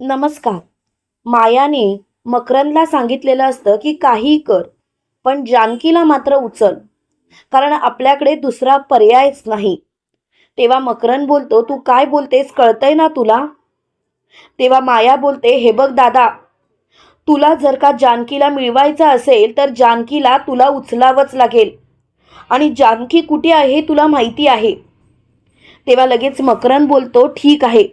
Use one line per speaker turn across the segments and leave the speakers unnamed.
नमस्कार. मायाने मकरंदला सांगितलेलं असतं की काहीही कर पण जानकीला मात्र उचल कारण आपल्याकडे दुसरा पर्यायच नाही. तेव्हा मकरंद बोलतो तू काय बोलतेस कळतंय ना तुला? तेव्हा माया बोलते हे बघ दादा तुला जर का जानकीला मिळवायचं असेल तर जानकीला तुला उचलावंच लागेल. आणि जानकी कुठे आहे हे तुला माहिती आहे. तेव्हा लगेच मकरंद बोलतो ठीक आहे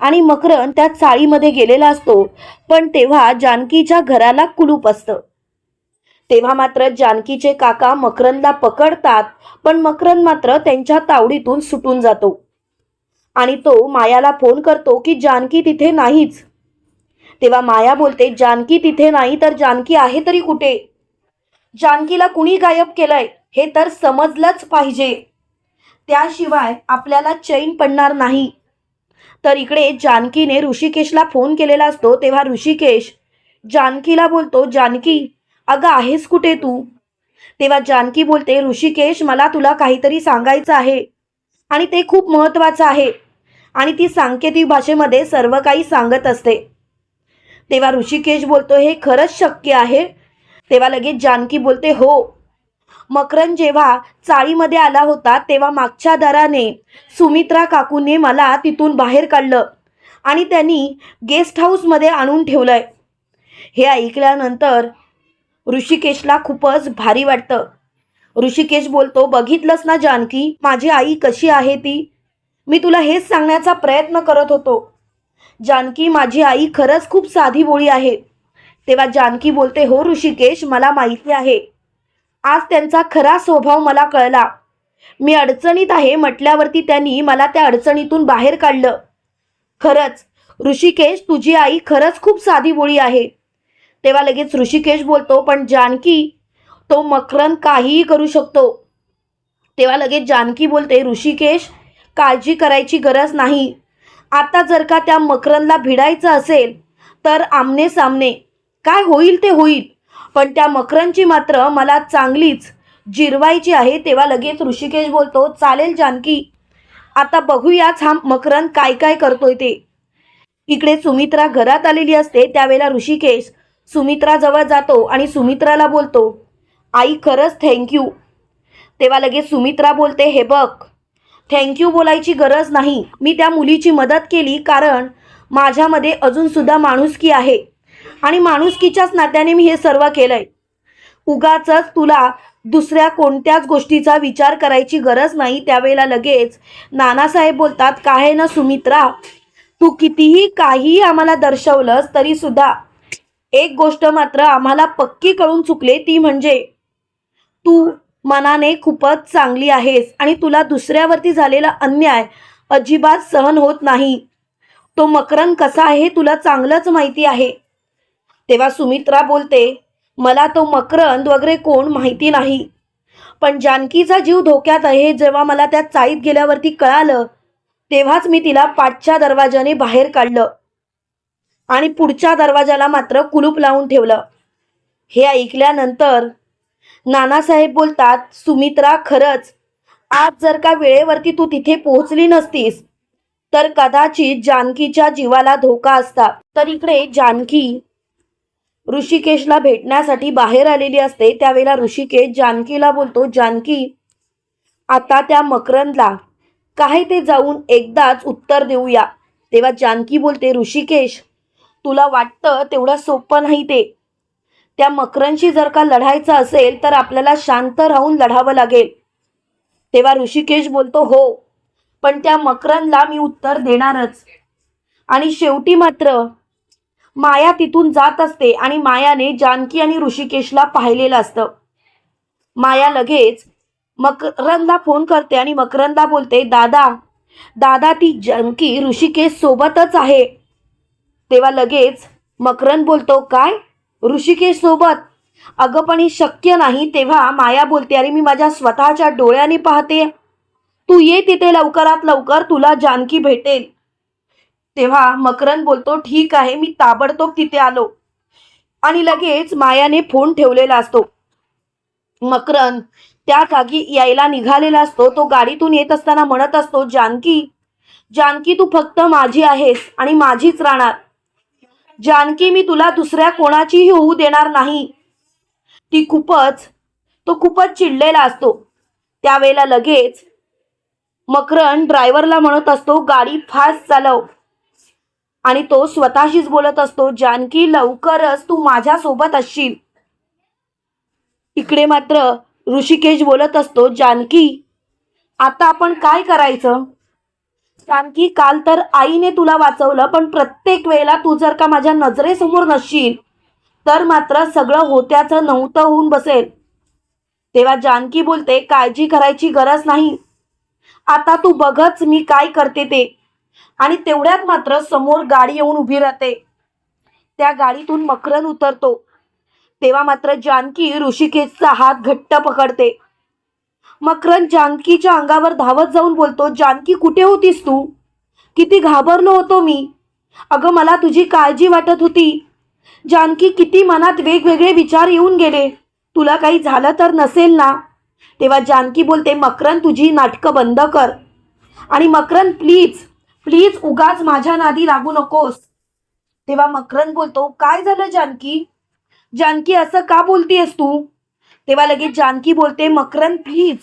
आणि मकरन त्या चाळीमध्ये गेलेला असतो पण तेव्हा जानकीच्या घराला कुलूप असतं. तेव्हा मात्र जानकीचे काका मकरनला पकडतात पण मकरन मात्र त्यांच्या तावडीतून सुटून जातो. आणि तो मायाला फोन करतो की जानकी तिथे नाहीच. तेव्हा माया बोलते जानकी तिथे नाही तर जानकी आहे तरी कुठे? जानकीला कुणी गायब केलंय हे तर समजलंच पाहिजे. त्याशिवाय आपल्याला चैन पडणार नाही. तर इकडे जानकीने ऋषिकेशला फोन केलेला असतो तेव्हा ऋषिकेश जानकीला बोलतो जानकी अगं आहेस कुठे तू? तेव्हा जानकी बोलते ऋषिकेश मला तुला काहीतरी सांगायचं आहे आणि ते खूप महत्त्वाचं आहे आणि ती सांकेतिक भाषेमध्ये सर्व काही सांगत असते. तेव्हा ऋषिकेश बोलतो हे खरंच शक्य आहे? तेव्हा लगेच जानकी बोलते हो मकरन जेव्हा चाळीमध्ये आला होता तेव्हा मागच्या दराने सुमित्रा काकूने मला तिथून बाहेर काढलं आणि त्यांनी गेस्ट हाऊसमध्ये आणून ठेवलंय. हे ऐकल्यानंतर ऋषिकेशला खूपच भारी वाटतं. ऋषिकेश बोलतो बघितलंस ना जानकी माझी आई कशी आहे ती? मी तुला हेच सांगण्याचा प्रयत्न करत होतो. जानकी माझी आई खरंच खूप साधी बोळी आहे. तेव्हा जानकी बोलते हो ऋषिकेश मला माहिती आहे. आज त्यांचा खरा स्वभाव मला कळला. मी अडचणीत आहे म्हटल्यावरती त्यांनी मला त्या अडचणीतून बाहेर काढलं. खरंच ऋषिकेश तुझी आई खरंच खूप साधी बोळी आहे. तेव्हा लगेच ऋषिकेश बोलतो पण जानकी तो मकरन काहीही करू शकतो. तेव्हा लगेच जानकी बोलते ऋषिकेश काळजी करायची गरज नाही. आता जर का त्या मकरनला भिडायचं असेल तर आमने सामने. काय होईल ते होईल. पण त्या मकरांची मात्र मला चांगलीच जिरवायची आहे तेव्हा लगेच ऋषिकेश बोलतो चालेल जानकी आता बघूयाच हा मकरन काय काय करतोय ते. इकडे सुमित्रा घरात आलेली असते त्यावेळेला ऋषिकेश सुमित्राजवळ जातो आणि सुमित्राला बोलतो आई खरंच थँक्यू तेव्हा लगेच सुमित्रा बोलते हे बघ थँक्यू बोलायची गरज नाही. मी त्या मुलीची मदत केली कारण माझ्यामध्ये अजूनसुद्धा माणुसकी आहे. आणि माणुसकीच्याच नात्याने मी हे सर्व केलंय. उगाच तुला दुसऱ्या कोणत्याच गोष्टीचा विचार करायची गरज नाही त्यावेळेला लगेच नानासाहेब बोलतात काय ना सुमित्रा तू कितीही काहीही आम्हाला दर्शवलंस तरी सुद्धा एक गोष्ट मात्र आम्हाला पक्की कळून चुकले ती म्हणजे तू मनाने खूपच चांगली आहेस आणि तुला दुसऱ्यावरती झालेला अन्याय अजिबात सहन होत नाही. तो मकरन कसा आहे तुला चांगलंच माहिती आहे. तेव्हा सुमित्रा बोलते मला तो मकरंद वगैरे कोण माहिती नाही. पण जानकीचा जीव धोक्यात आहे जेव्हा मला त्या चाळीत गेल्यावरती कळालं तेव्हाच मी तिला पाठच्या दरवाजाने बाहेर काढलं आणि पुढच्या दरवाजाला मात्र कुलूप लावून ठेवलं. हे ऐकल्यानंतर नानासाहेब बोलतात सुमित्रा खरंच आज जर का वेळेवरती तू तिथे पोहोचली नसतीस तर कदाचित जानकीच्या जीवाला धोका असता. तर इकडे जानकी ऋषिकेशला भेटण्यासाठी बाहेर आलेली असते. त्यावेळेला ऋषिकेश जानकीला बोलतो जानकी आता त्या मकरंदला काय ते जाऊन एकदाच उत्तर देऊया. तेव्हा जानकी बोलते ऋषिकेश तुला वाटतं तेवढं सोपं नाही ते. त्या मकरंशी जर का लढायचं असेल तर आपल्याला शांत राहून लढावं लागेल. तेव्हा ऋषिकेश बोलतो हो पण त्या मकरंदला मी उत्तर देणारच. आणि शेवटी मात्र माया तिथून जात असते आणि मायाने जानकी आणि ऋषिकेशला पाहिलेलं असतं. माया लगेच मकरंदा फोन करते आणि मकरंदा बोलते दादा दादा ती जानकी ऋषिकेश सोबतच आहे. तेव्हा लगेच मकरंद बोलतो काय? ऋषिकेश सोबत? अगं पण हे शक्य नाही. तेव्हा माया बोलते अरे मी माझ्या स्वतःच्या डोळ्याने पाहते. तू ये तिथे लवकरात लवकर तुला जानकी भेटेल. तेव्हा मकरन बोलतो ठीक आहे मी ताबडतोब तिथे आलो. आणि लगेच मायाने फोन ठेवलेला असतो. मकरन त्या जागी यायला निघालेला असतो. तो गाडीतून येत असताना म्हणत असतो जानकी जानकी तू फक्त माझी आहेस आणि माझीच राहणार. जानकी मी तुला दुसऱ्या कोणाचीही होऊ देणार नाही. ती खूपच तो खूपच चिडलेला असतो. त्यावेळेला लगेच मकरन ड्रायव्हरला म्हणत असतो गाडी फास्ट चालव. आणि तो स्वतःशीच बोलत असतो जानकी लवकरच तू माझ्यासोबत असशील. इकडे मात्र ऋषिकेश बोलत असतो जानकी आता आपण काय करायचं? जानकी काल तर आईने तुला वाचवलं पण प्रत्येक वेळेला तू जर का माझ्या नजरेसमोर नसशील तर मात्र सगळं होत्याचं नव्हतं होऊन बसेल. तेव्हा जानकी बोलते काळजी करायची गरज नाही. आता तू बघच मी काय करते ते. आणि तेवढ्यात मात्र समोर गाडी येऊन उभी राहते. त्या गाडीतून मकरन उतरतो. तेव्हा मात्र जानकी ऋषिकेशचा हात घट्ट पकडते. मकरन जानकीच्या अंगावर धावत जाऊन बोलतो जानकी कुठे होतीस तू? किती घाबरलो होतो मी. अगं मला तुझी काळजी वाटत होती. जानकी किती मनात वेगवेगळे विचार येऊन गेले. तुला काही झालं तर नसेल ना? तेव्हा जानकी बोलते मकरन तुझी नाटकं बंद कर. आणि मकरन प्लीज प्लीज उगाच माझ्या नादी लागू नकोस. तेव्हा मकरन बोलतो काय झालं जानकी? जानकी असं का बोलतीयस तू? तेव्हा लगेच जानकी बोलते मकरन प्लीज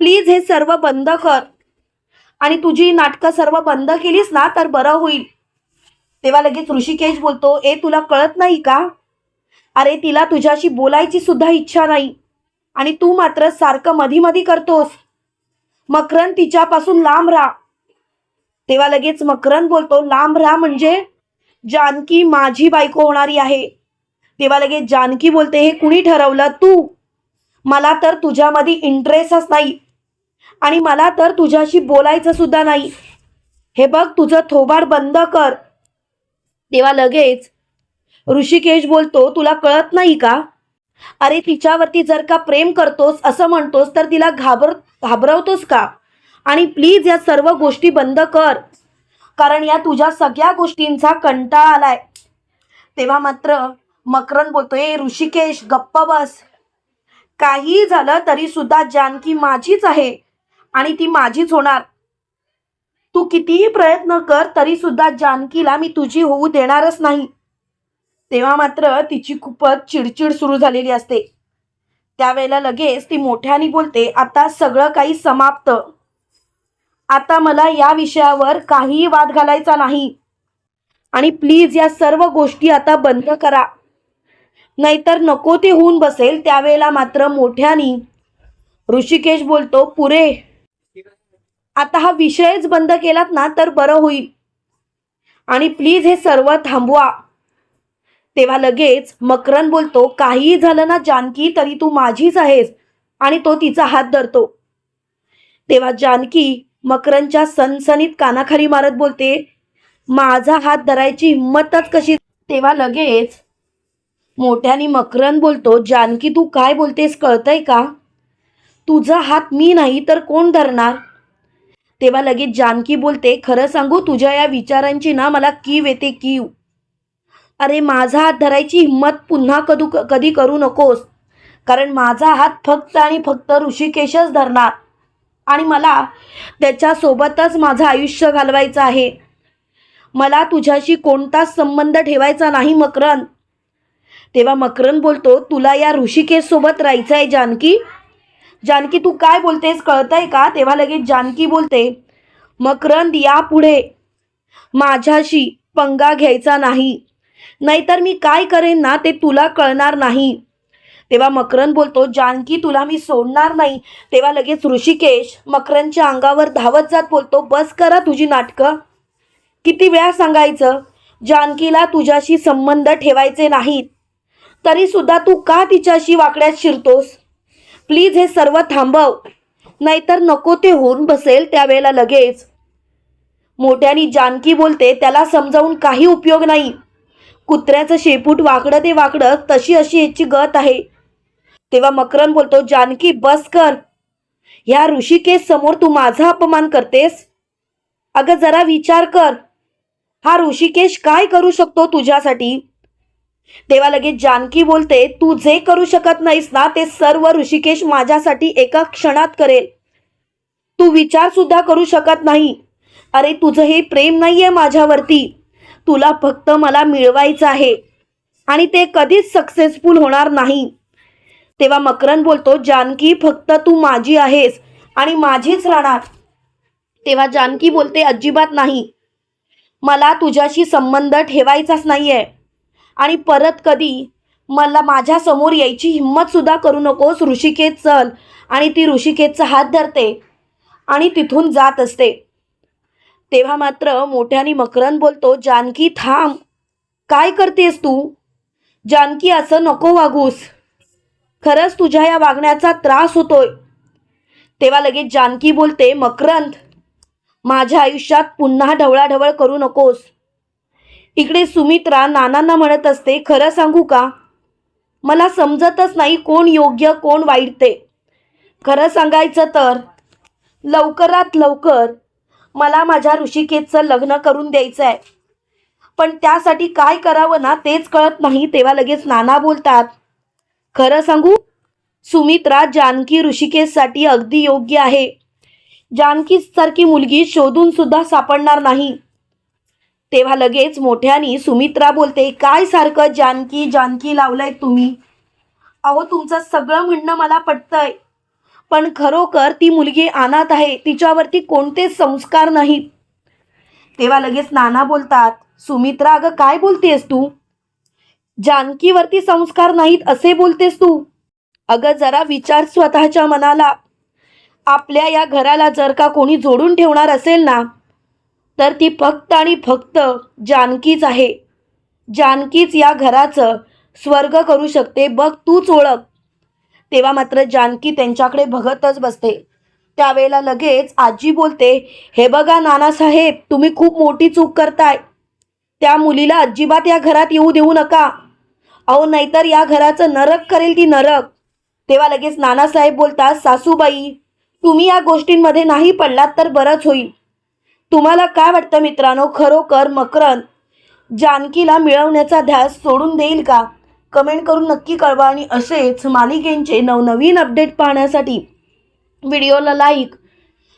प्लीज हे सर्व बंद कर. आणि तुझी नाटकं सर्व बंद केलीस ना तर बरं होईल. तेव्हा लगेच ऋषिकेश बोलतो ए तुला कळत नाही का? अरे तिला तुझ्याशी बोलायची सुद्धा इच्छा नाही. आणि तू मात्र सारखं मधी मधी करतोस. मकरन तिच्यापासून लांब राहा. तेव्हा लगेच मकरन बोलतो लांब राहा म्हणजे जानकी माझी बायको होणारी आहे. तेव्हा लगेच जानकी बोलते हे कुणी ठरवलं? तू. मला तर तुझ्यामध्ये इंटरेस्टच नाही. आणि मला तर तुझ्याशी बोलायचं सुद्धा नाही. हे बघ तुझं थोबाड बंद कर. तेव्हा लगेच ऋषिकेश बोलतो तुला कळत नाही का? अरे तिच्यावरती जर का प्रेम करतोस असं म्हणतोस तर तिला घाबर घाबरवतोस का? आणि प्लीज या सर्व गोष्टी बंद कर. कारण या तुझ्या सगळ्या गोष्टींचा कंटाळा आलाय. तेव्हा मात्र मकरन बोलतोय ऋषिकेश गप्प बस. काही झालं तरी सुद्धा जानकी माझीच आहे आणि ती माझीच होणार. तू कितीही प्रयत्न कर तरी सुद्धा जानकीला मी तुझी होऊ देणारच नाही. तेव्हा मात्र तिची खूपच चिडचिड सुरू झालेली असते. त्यावेळेला लगेच ती मोठ्याने बोलते आता सगळं काही समाप्त. आता मला या विषयावर काहीही वाद घालायचा नाही. आणि प्लीज या सर्व गोष्टी आता बंद करा. नाहीतर नको ते होऊन बसेल त्यावेळेला मात्र मोठ्यानी. ऋषिकेश बोलतो पुरे आता हा विषयच बंद केलात ना तर बरं होईल. आणि प्लीज हे सर्व थांबवा. तेव्हा लगेच मकरन बोलतो काहीही झालं ना जानकी तरी तू माझीच आहेस. आणि तो तिचा हात धरतो. तेव्हा जानकी मकरनच्या सनसनीत कानाखाली मारत बोलते माझा हात धरायची हिंमतच कशी तेव्हा लगेच मोठ्याने मकरन बोलतो जानकी तू काय बोलतेस कळतंय का? तुझा हात मी नाही तर कोण धरणार? तेव्हा लगेच जानकी बोलते खरं सांगू तुझ्या या विचारांची ना मला कीव येते कीव. अरे माझा हात धरायची हिंमत पुन्हा कधू कधी करू नकोस कारण माझा हात फक्त आणि फक्त ऋषिकेशच धरणार. आणि मला त्याच्यासोबतच माझं आयुष्य घालवायचं आहे. मला तुझ्याशी कोणताच संबंध ठेवायचा नाही मकरन तेव्हा मकरन बोलतो तुला या ऋषिकेशसोबत राहायचं आहे जानकी? जानकी तू काय बोलतेस कळतंय का? तेव्हा लगेच जानकी बोलते मकरंद यापुढे माझ्याशी पंगा घ्यायचा नाही. नाहीतर मी काय करेन ना ते तुला कळणार नाही. तेव्हा मकरन बोलतो जानकी तुला मी सोडणार नाही. तेव्हा लगेच ऋषिकेश मकरनच्या अंगावर धावत जात बोलतो बस करा तुझी नाटकं. किती वेळा सांगायचं जानकीला तुझ्याशी संबंध ठेवायचे नाहीत तरी सुद्धा तू का तिच्याशी वाकड्यात शिरतोस? प्लीज हे सर्व थांबव नाहीतर नको ते होऊन बसेल त्यावेळेला लगेच. मोठ्यानी जानकी बोलते त्याला समजावून काही उपयोग नाही. कुत्र्याचं शेपूट वाकडं ते वाकडं तशी अशी याची गत आहे. तेव्हा मकरन बोलतो जानकी बस कर. ह्या ऋषिकेश समोर तू माझा अपमान करतेस? अगं जरा विचार कर. हा ऋषिकेश काय करू शकतो तुझ्यासाठी? तेव्हा लगेच जानकी बोलते तू जे करू शकत नाहीस ना ते सर्व ऋषिकेश माझ्यासाठी एका क्षणात करेल. तू विचार सुद्धा करू शकत नाही. अरे तुझं हे प्रेम नाहीये माझ्यावरती. तुला फक्त मला मिळवायचं आहे. आणि ते कधीच सक्सेसफुल होणार नाही. तेव्हा मकरन बोलतो जानकी फक्त तू माझी आहेस आणि माझीच राहणार. तेव्हा जानकी बोलते अजिबात नाही. मला तुझ्याशी संबंध ठेवायचाच नाही आहे आणि परत कधी मला माझ्यासमोर यायची हिंमतसुद्धा करू नकोस ऋषिकेत चल. आणि ती ऋषिकेतचा हात धरते आणि तिथून जात असते. तेव्हा मात्र मोठ्याने मकरन बोलतो जानकी थांब. काय करतेस तू? जानकी असं नको वागूस. खरंच तुझ्या या वागण्याचा त्रास होतोय. तेव्हा लगेच जानकी बोलते मकरंद माझ्या आयुष्यात पुन्हा ढवळाढवळ करू नकोस. इकडे सुमित्रा नानांना म्हणत असते खरं सांगू का? मला समजतच नाही कोण योग्य कोण वाईट ते खरं सांगायचं तर लवकरात लवकर मला माझ्या ऋषिकेतचं लग्न करून द्यायचं आहे पण त्यासाठी काय करावं ना तेच कळत नाही. तेव्हा लगेच नाना बोलतात खरं सांगू सुमित्रा जानकी ऋषिकेशसाठी अगदी योग्य आहे. जानकी सारखी मुलगी शोधून सुद्धा सापडणार नाही. तेव्हा लगेच मोठ्यानी सुमित्रा बोलते काय सारखं जानकी जानकी लावलंय तुम्ही? अहो तुमचं सगळं म्हणणं मला पटतंय पण खरोखर ती मुलगी अनाथ आहे तिच्यावरती कोणते संस्कार नाहीत. तेव्हा लगेच नाना बोलतात सुमित्रा अगं काय बोलतेस तू? जानकीवरती संस्कार नाहीत असे बोलतेस तू. अगं जरा विचार स्वतःच्या मनाला. आपल्या या घराला जर का कोणी जोडून ठेवणार असेल ना तर ती फक्त आणि फक्त जानकीच आहे. जानकीच या घराचं स्वर्ग करू शकते. बघ तूच ओळख. तेव्हा मात्र जानकी त्यांच्याकडे बघतच बसते. त्यावेळेला लगेच आजी बोलते हे बघा नानासाहेब तुम्ही खूप मोठी चूक करताय. त्या मुलीला अजिबात या घरात येऊ देऊ नका. अहो नाहीतर या घराचं नरक करेल ती नरक. तेव्हा लगेच नानासाहेब बोलतात सासूबाई तुम्ही या गोष्टींमध्ये नाही पडलात तर बरंच होईल. तुम्हाला काय वाटतं मित्रांनो खरोखर मकरंद जानकीला मिळवण्याचा ध्यास सोडून देईल का? कमेंट करून नक्की कळवा आणि असेच मालिकेंचे नवनवीन अपडेट पाहण्यासाठी व्हिडिओला लाईक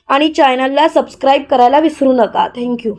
आणि चॅनलला सबस्क्राईब करायला विसरू नका. थँक्यू.